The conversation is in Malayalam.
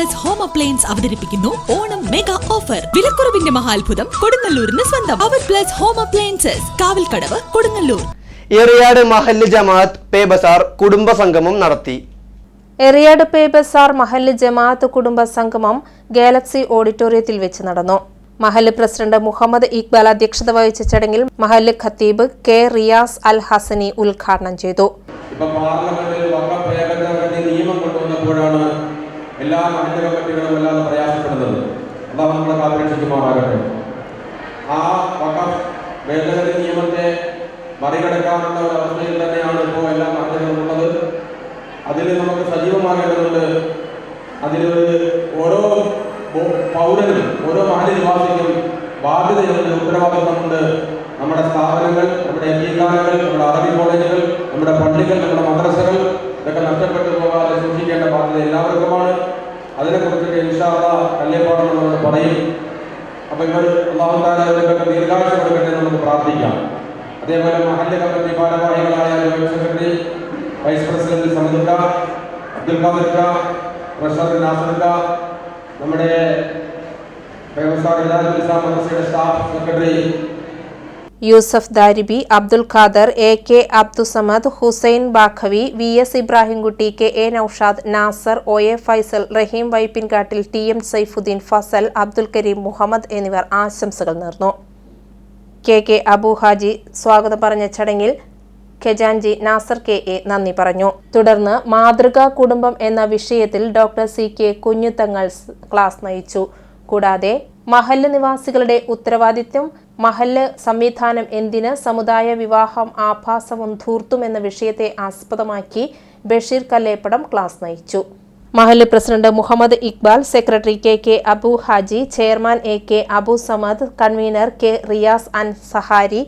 പ്ലസ് ഹോം അപ്ലയൻസ് അവതരിപ്പിക്കുന്നു. ഓണം മെഗാ ഓഫർ വിലക്കുറവിന്റെ മഹാത്ഭുതം കൊടുങ്ങല്ലൂരിന് സ്വന്തം. അവർ plus home appliances Kavalkadavu Kodungallur. Eriyad മഹല്ല് ജമാഅത്ത് പേ ബസാർ കുടുംബ സംഗമം നടത്തി. എറിയാട് പേ ബസാർ മഹല്ല് ജമാഅത്ത് കുടുംബ സംഗമം ഗാലക്സി ഓഡിറ്റോറിയത്തിൽ വെച്ച് നടന്നു. മഹല്ല് പ്രസിഡന്റ് മുഹമ്മദ് ഇക്ബാൽ അധ്യക്ഷത വഹിച്ച ചടങ്ങിൽ മഹല്ല് ഖത്തീബ് കെ റിയാസ് അൽ ഹസനി ഉദ്ഘാടനം ചെയ്തു. ഇപ്പൊ പാർലമെന്റിൽ വഖഫ് ഭേദഗതി നിയമം കൊണ്ടുവന്നപ്പോഴാണ് എല്ലാ മഹല്ല് കമ്മിറ്റികളും അല്ലാതെ പ്രയാസപ്പെടുന്നത്. അതാണ് നമ്മളെ കാത്തിരക്ഷിക്കുമാറാകട്ടെ. ആ വഖഫ് ഭേദഗതി നിയമത്തെ മറികടക്കാനുള്ള ഒരു അവസ്ഥയിൽ തന്നെയാണ് ഇപ്പോൾ എല്ലാ ഉള്ളത് അതിൽ നമുക്ക് സജീവമാകേണ്ടതുണ്ട് അതിൽ ഓരോ പൗരനും ഓരോ മഹല്ല് നിവാസിക്കും ബാധ്യതയുണ്ട് ഉത്തരവാദിത്തമുണ്ട് നമ്മുടെ സ്ഥാപനങ്ങൾ നമ്മുടെ അംഗീകാരങ്ങൾ നമ്മുടെ അറബി കോളേജുകൾ നമ്മുടെ പള്ളികൾ നമ്മുടെ മദ്രസകൾ ഇതൊക്കെ നഷ്ടപ്പെട്ടു പോകാതെ സൂക്ഷിക്കേണ്ട ബാധ്യത എല്ലാവർക്കുമാണ്. അതിനെക്കുറിച്ചൊക്കെ ഇൻഷാല്ല കല്യപ്പാടം നമ്മൾ പറയും അപ്പോൾ ഇവർ അള്ളാഹുത്താല ഇവർക്കൊക്കെ ദീർഘായുസ് കൊടുക്കട്ടെ നമുക്ക് പ്രാർത്ഥിക്കാം. അതേപോലെ മഹല്യ കമ്മിറ്റി ഭാരവാഹികളായ ജോയിന്റ് സെക്രട്ടറി വൈസ് പ്രസിഡന്റ് സമദുക്ക അബ്ദുൽ ഖാദിർ ഖാ, നാസർക്ക നമ്മുടെ വ്യവസായ Islam മദ്രസയുടെ staff secretary Yusuf Daribi Abdul Khader A K Abdussamad Hussain Baqavi V S Ibrahimkutty K A Noushad Nasar O A Faisal Rahim Vaippinkattil T M Saifuddin Fasal Abdul Kareem Muhammad എന്നിവർ ആശംസകൾ നേർന്നു. കെ കെ അബു ഹാജി സ്വാഗതം പറഞ്ഞ ചടങ്ങിൽ ഖജാൻജി നാസർ കെ എ നന്ദി പറഞ്ഞു. തുടർന്ന് മാതൃകാ കുടുംബം എന്ന വിഷയത്തിൽ doctor C K Kunjuthangal class നയിച്ചു. കൂടാതെ മഹല്ല് നിവാസികളുടെ ഉത്തരവാദിത്വം മഹല്ല് സംവിധാനം എന്തിന് സമുദായ വിവാഹം ആഭാസവും ധൂർത്തും എന്ന വിഷയത്തെ ആസ്പദമാക്കി ബഷീർ കല്ലേപ്പടം ക്ലാസ് നയിച്ചു. മഹല്ല് president Muhammad Iqbal secretary K K Abu Haji chairman A K Abu Samad convener K Riyas Ansari